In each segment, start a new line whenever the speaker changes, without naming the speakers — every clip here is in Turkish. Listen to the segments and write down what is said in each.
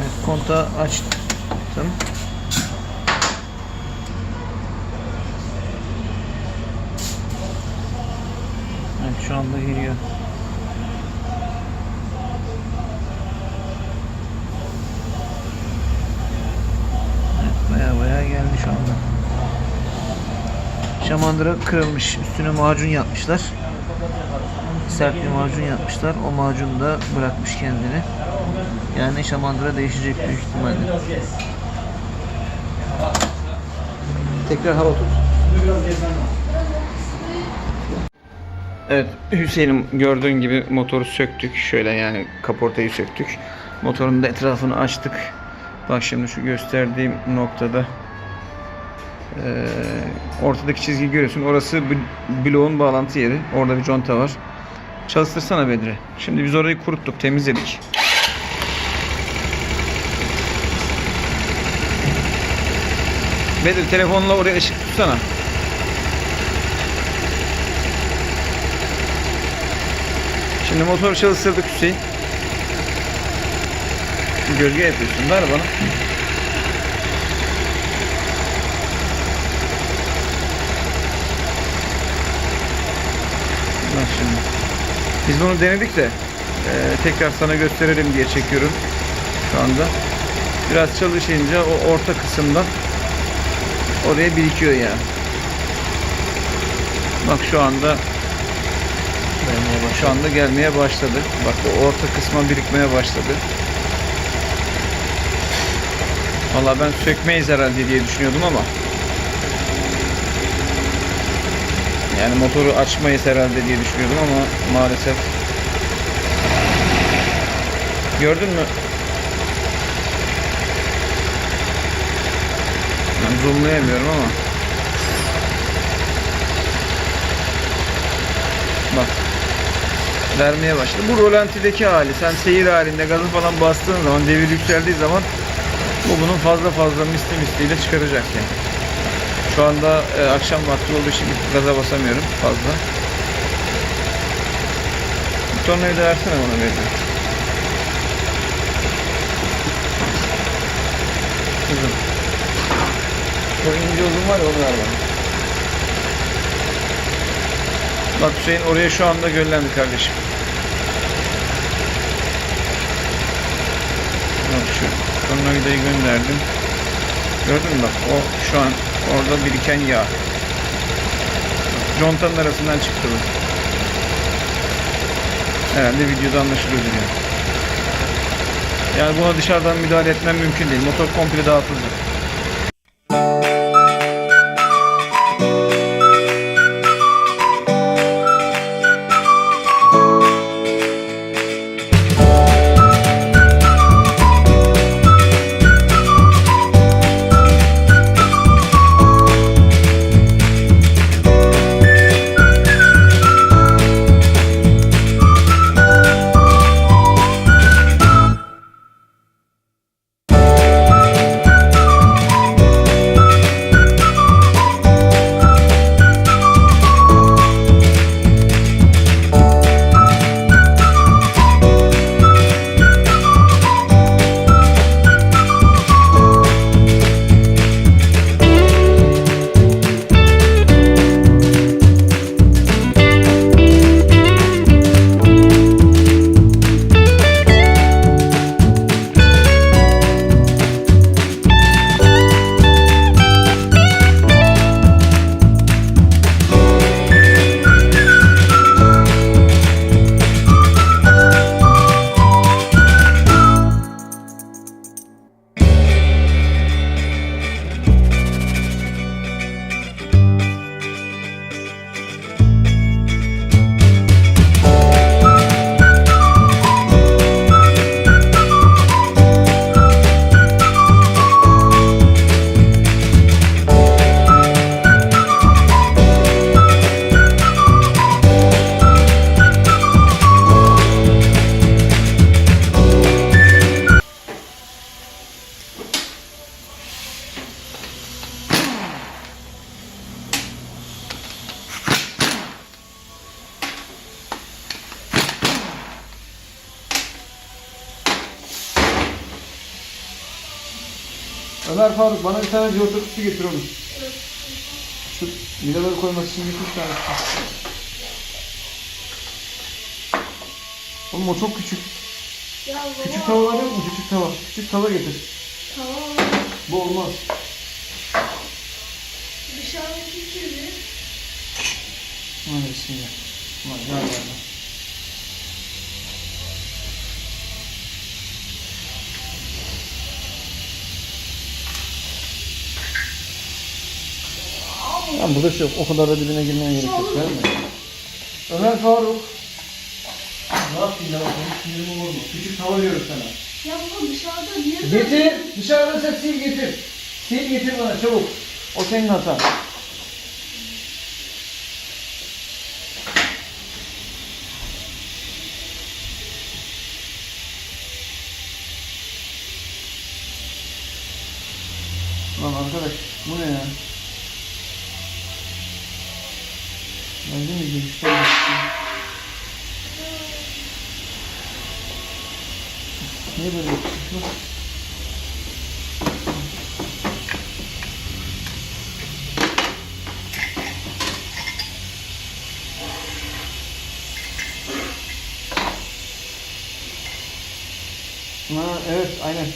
Evet, kontağı açtım. Evet, şu anda giriyor. Evet, baya baya geldi şu anda. Şamandıra kırılmış. Üstüne macun yapmışlar. Sert bir macun yapmışlar. O macun da bırakmış kendini. Yani şamandıra değişecek büyük ihtimalle. Tekrar hava tut. Evet Hüseyin'im gördüğün gibi motoru söktük. Şöyle yani kaportayı söktük. Motorun da etrafını açtık. Bak şimdi şu gösterdiğim noktada eee, ortadaki çizgi görüyorsun. Orası bl- bloğun bağlantı yeri. Orada bir conta var. Çalıştırsana Bedri. Şimdi biz orayı kuruttuk, temizledik. Bedri telefonla oraya ışık tutsana. Şimdi motoru çalıştırdık Hüseyin. Gölge yapıyorsun. Ver bana. Bak şimdi. Biz bunu denedik de eee, tekrar sana gösterelim diye çekiyorum şu anda. Biraz çalışınca o orta kısımdan oraya birikiyor yani. Bak şu anda şu anda gelmeye başladı. Bak o orta kısma birikmeye başladı. Valla ben sökmeyiz herhalde diye düşünüyordum ama yani motoru açmayız herhalde diye düşünüyordum ama maalesef gördün mü? Zoomlayamıyorum ama bak vermeye başladı. Bu rolantideki hali. Sen seyir halinde gazı falan bastığın zaman, devir yükseldiği zaman bu bunun fazla fazla misli misliyle çıkaracak yani. Şu anda e, akşam vakti olduğu için gaza basamıyorum fazla. Bu tornayı da versene bana bir. İnce uzun var ya onu ver bana. Bak Hüseyin oraya şu anda göllendi kardeşim. Bak şu tornavidayı gönderdim. Gördün mü bak o şu an orada biriken yağ. Contanın arasından çıktı bu. Herhalde videoda anlaşılıyordur yani. Yani buna dışarıdan müdahale etmem mümkün değil. Motor komple dağıtılacak. Bana bir tane cıvata kutusu getir oğlum. Şu vidaları koymak için getir tane. Oğlum o çok küçük.
Ya baba.
Küçük tava var yok mu? Küçük tava. Küçük tava getir.
Tamam.
Bu olmaz.
Dışarıdaki kirli.
Hadi bismillah. Ya. Lan burada şey yok. O kadar da dibine girmeye gerek yok. Ömer Faruk. Ne yapayım ya? Benim sinirim olur mu? Küçük tava diyorum sana.
Ya baba dışarıda niye
Getir. Dışarıda sen sil getir. Sil getir bana çabuk. O senin hatan. Lan arkadaş bu ne ya? Bence mi girmişler? Niye böyle yapıyorsun? Ha evet aynen.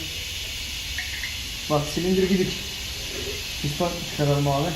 Bak silindir gidik. Piston çıkaralım abi.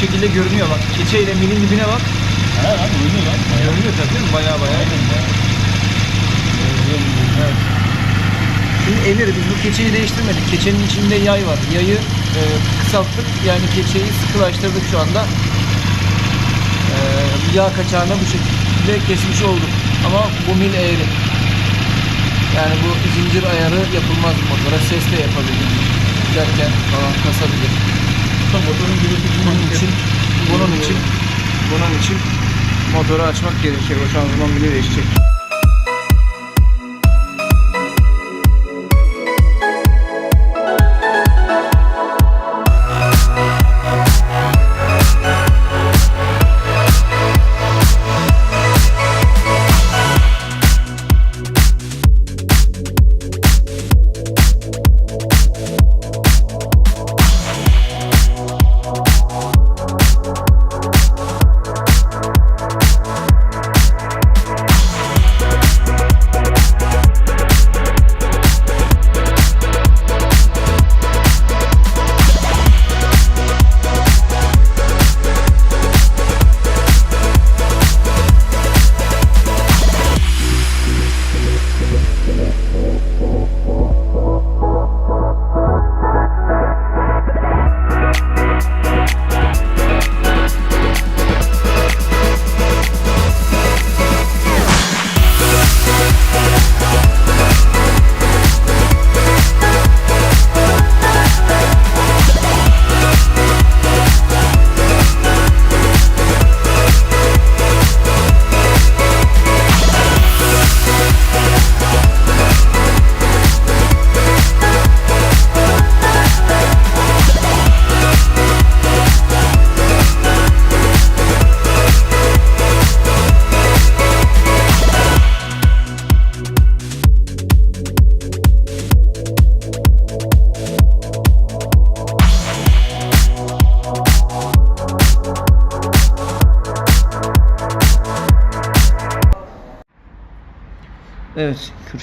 Şekilde görünüyor bak. Keçeyle milin dibine bak.
Ha lan oynuyor lan.
Görünüyor tabii değil mi? Baya baya. Evet. Şimdi Emir biz bu keçeyi değiştirmedik. Keçenin içinde yay var. Yayı e, kısalttık. Yani keçeyi sıkılaştırdık şu anda. E, yağ kaçağını bu şekilde kesmiş olduk. Ama bu mil eğri. Yani bu zincir ayarı yapılmaz motora. Ses de yapabilir. Giderken falan kasabilir.
Tam motorun gürültüsü
Bunun için, bunun için, bunun için motoru açmak gerekir. O şanzıman bile değişecek.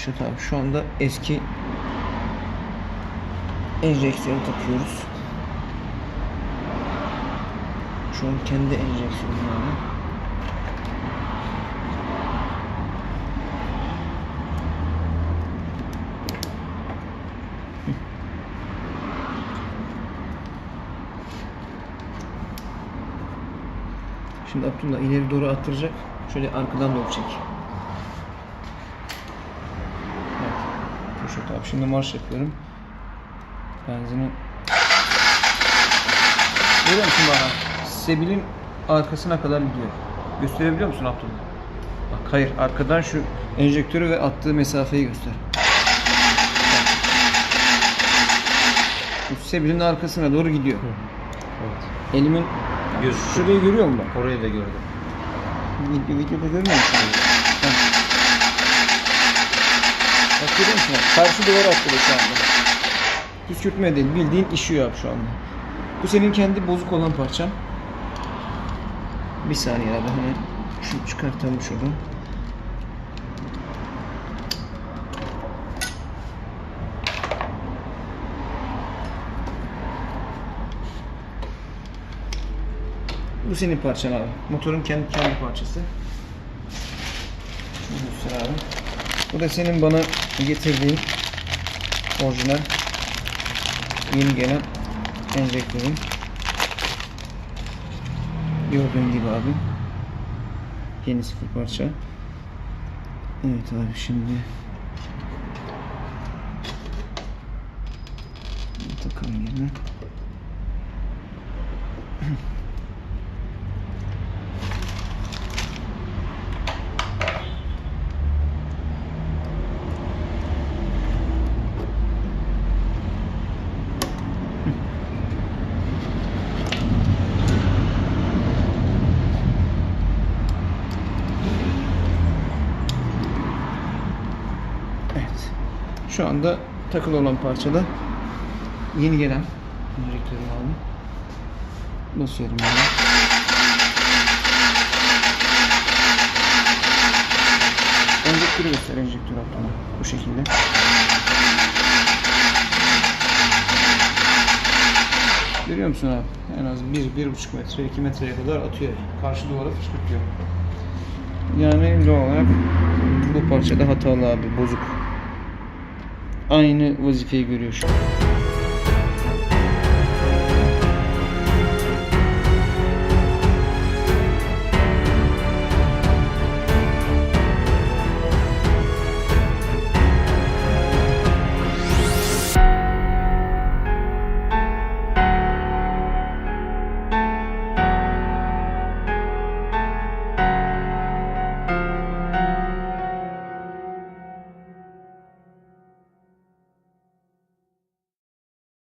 Kürşat abi şu anda eski enjeksiyonu takıyoruz. Şu an kendi enjeksiyonum. Hı. Şimdi Abdullah ileri doğru attıracak. Şöyle arkadan doğru çek. Kürşat abi şimdi marş yapıyorum. Benzinin Görüyor musun bana? Sebil'in arkasına kadar gidiyor. Gösterebiliyor musun Abdullah? Bak hayır arkadan şu enjektörü ve attığı mesafeyi göster. Bu Sebil'in arkasına doğru gidiyor.
Evet.
Elimin
Gözüküyor.
şurayı görüyor musun bak?
Orayı da gördüm.
Video, videoda görmüyor musun? Heh. Bak görüyor musun? Karşı duvara attı şu anda. Püskürtme değil, bildiğin işiyor abi şu anda. Bu senin kendi bozuk olan parçan. Bir saniye abi hemen şunu çıkartalım şuradan. Bu senin parçan abi. Motorun kendi kendi parçası. Şunu göster abi. Bu da senin bana getirdiğin orijinal yeni gelen enjektörün. Gördüğün gibi abi. Yeni sıfır parça. Evet abi şimdi takalım yerine. Evet. Şu anda takılı olan parçada yeni gelen enjektörü aldım. Basıyorum böyle. Enjektörü göster enjektör altına. Bu şekilde. Görüyor musun abi? En az 1-1,5 metre, 2 metreye kadar atıyor. Karşı duvara fışkırtıyor. Yani doğal olarak bu parçada hatalı abi, bozuk aynı vazifeyi görüyor şu an.